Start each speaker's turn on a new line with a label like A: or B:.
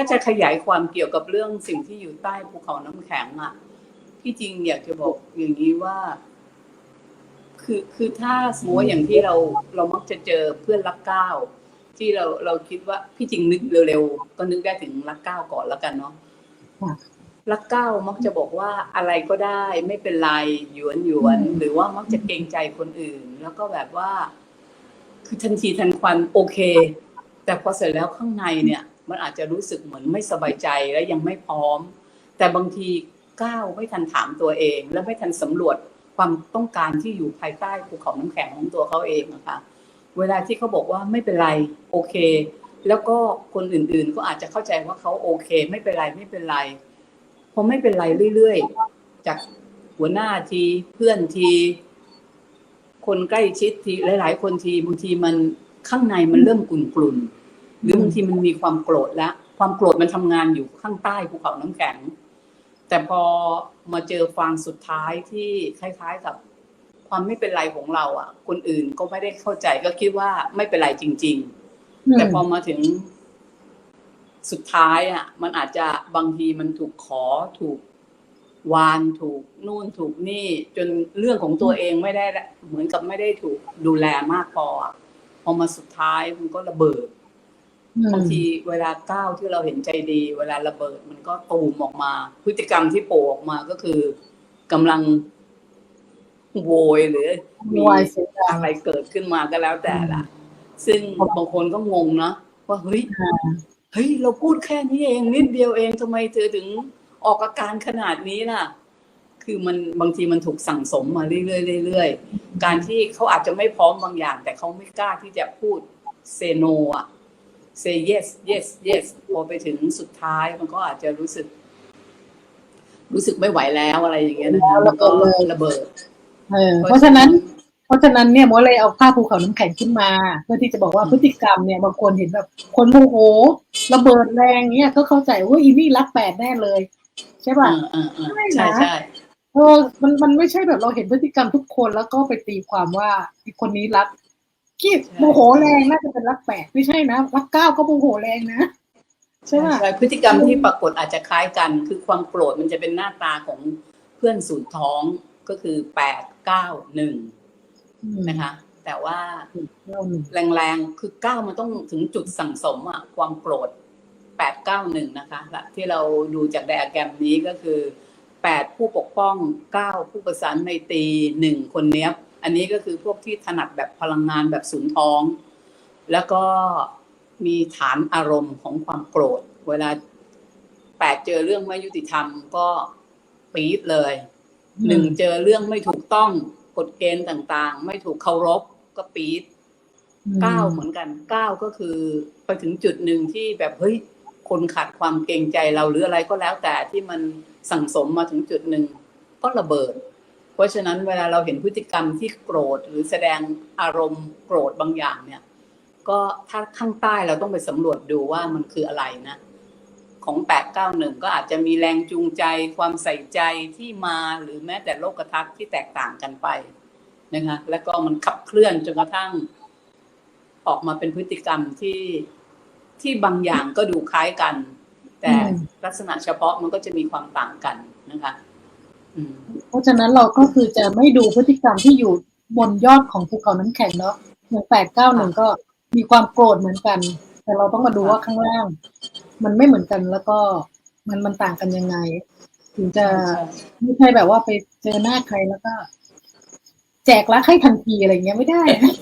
A: ถ้าจะขยายความเกี่ยวกับเรื่องสิ่งที่อยู่ใต้ภูเขาน้ำแข็งอะที่จริงอยากจะบอกอย่างนี้ว่า คือคือถ้าสมมติว่าอย่างที่เราเรามักจะเจอเพื่อนรักเก้าวที่เราเราคิดว่าพี่จริงนึกเร็วๆก็นึกได้ถึงรักเก้าวก่อนแล้วกันเนาะ
B: ค่ะ
A: รักเก้าวมักจะบอกว่าอะไรก็ได้ไม่เป็นไรหยวนหยวนๆหรือว่ามักจะเกรงใจคนอื่น แล้วก็แบบว่า คือทันทีทันควันโอเค แต่พอเสร็จแล้วข้างในเนี่ย มันอาจจะรู้สึกเหมือนไม่สบายใจและยังไม่พร้อม แต่บางทีก้าวไม่ทันถามตัวเอง และไม่ทันสำรวจความต้องการที่อยู่ภายใต้ภูเขาน้ำแข็งของตัวเขาเองนะคะเวลาที่เขาบอกว่าไม่เป็นไรโอเค แล้วก็คนอื่นๆ ก็อาจจะเข้าใจว่าเขาโอเค ไม่เป็นไรไม่เป็นไรพอไม่เป็นไรเรื่อยๆ จากหัวหน้าทีเพื่อนทีคนใกล้ชิดทีหลาย ๆ คนทีบางทีมันข้างในมันเริ่มกุ่นกลุ่น หรือบางทีมันมีความโกรธแล้ว ความโกรธมันทำงานอยู่ข้างใต้ภูเขาน้ำแข็ง แต่พอมาเจอฟางสุดท้ายที่คล้าย ๆกับความไม่เป็นไรของเรา อะ คนอื่นก็ไม่ได้เข้าใจก็คิดว่าไม่เป็นไรจริง ๆ แต่พอมาถึงสุดท้ายอะ มันอาจจะบางทีมันถูกขอถูกวานถูกนู่นถูกนี่ จนเรื่องของตัวเองไม่ได้ละเหมือนกับไม่ได้ถูกดูแลมากพออะพอมาสุดท้ายมันก็ระเบิด บางทีเวลาก้าวที่เราเห็นใจดี เวลาระเบิดมันก็ตูมออกมา พฤติกรรมที่โผล่ออกมาก็คือกำลังโวยหรือมี
B: วายเสียงดัง
A: อะไรเกิดขึ้นมาก็แล้วแต่ละ ซึ่งบางคนก็งงนะว่าเฮ้ย
B: ค่ะ
A: เฮ้ย เราพูดแค่นี้เอง นิดเดียวเองทำไมเธอถึงออกอาการขนาดนี้ล่ะ คือมันบางทีมันถูกสั่งสมมาเรื่อยๆเรื่อยๆการที่เขาอาจจะไม่พร้อมบางอย่าง แต่เขาไม่กล้าที่จะพูดเซโนอะ say yes yes yes พอไปถึงสุดท้ายมันก็อาจจะรู้สึก รู้สึกไม่ไหวแล้วอะไรอย่างเงี้ยนะคะแล้วก็ระเบิด
B: เออเพราะฉะนั้นเพราะฉะนั้นเนี่ยโมเลยเอาภาพภูเขาน้ำแข็งขึ้นมา เพื่อที่จะบอกว่าพฤติกรรมเนี่ยบางคนเห็นแบบคนโมโหระเบิดแรงเนี่ยก็เข้าใจว่าอีนี่รักแปดแน่เลย ใช่ป่ะ
A: อ่าอ่า
B: ใช่
A: ใช่
B: นะ
A: ใช่
B: เออมันมันไม่ใช่แบบเราเห็นพฤติกรรมทุกคนแล้วก็ไปตีความว่าอีกคนนี้รัก ขี้โมโหแรงน่าจะเป็นรักแปดไม่ใช่นะรักเก้าก็โมโหแรงนะใช่ป่ะ
A: ใช่พฤติกรรมที่ปรากฏอาจจะคล้ายกัน คือความโกรธมันจะเป็นหน้าตาของเพื่อนสูตรท้องก็คือแปดเก้าหนึ่งนะคะ แต่ว่า
B: เล่าหนึ่ง
A: แรงๆคือเก้ามันต้องถึงจุดสั่งสมอะความโกรธแปดเก้าหนึ่งนะคะและที่เราดูจากไดอะแกรมนี้ก็คือแปดผู้ปกป้องเก้าผู้ประสานไมตรีหนึ่งคนเนี้ยบ อันนี้ก็คือพวกที่ถนัดแบบพลังงานแบบศูนย์ท้อง แล้วก็มีฐานอารมณ์ของความโกรธ เวลาแปดเจอเรื่องไม่ยุติธรรมก็ปี๊ดเลยหนึ่งเจอเรื่องไม่ถูกต้องกฎเกณฑ์ต่างๆ ไม่ถูกเคารพก็ปี๊ดเก้าเหมือนกันเก้าก็คือไปถึงจุดหนึ่งที่แบบเฮ้ยคนขาดความเกรงใจเราหรืออะไรก็แล้วแต่ที่มันสั่งสมมาถึงจุดหนึ่งก็ระเบิดเพ ราะฉะนั้นเวลาเราเห็นพฤติกรรมที่โกรธหรือแสดงอารมณ์โกรธบางอย่างเนี่ย ก็ถ้าข้างใต้เราต้องไปสำรวจดูว่ามันคืออะไรนะ ของแปดเก้าหนึ่งก็อาจจะมีแรงจูงใจความใส่ใจที่มาหรือแม้แต่โลกทัศน์ที่แตกต่างกันไปนะคะแล้วก็มันขับเคลื่อนจนกระทั่ง ออกมาเป็นพฤติกรรมที่ที่บางอย่างก็ดูคล้ายกัน แต่ลักษณะเฉพาะมันก็จะมีความต่างกันนะคะอืม
B: เพราะฉะนั้นเราก็คือจะไม่ดูพฤติกรรมที่อยู่บนยอดของภูเขาน้ำแข็งเนาะหนึ่งแปดเก้าหนึ่งก็มีความโกรธเหมือนกัน แต่เราต้องมาดูว่าข้างล่าง มันไม่เหมือนกันแล้วก็มันมันต่างกันยังไง ถึงจะไม่ใช่แบบว่าไปเจอหน้าใครแล้วก็ แจกรักให้ทันทีอะไรเงี้ยไม่ได้นะ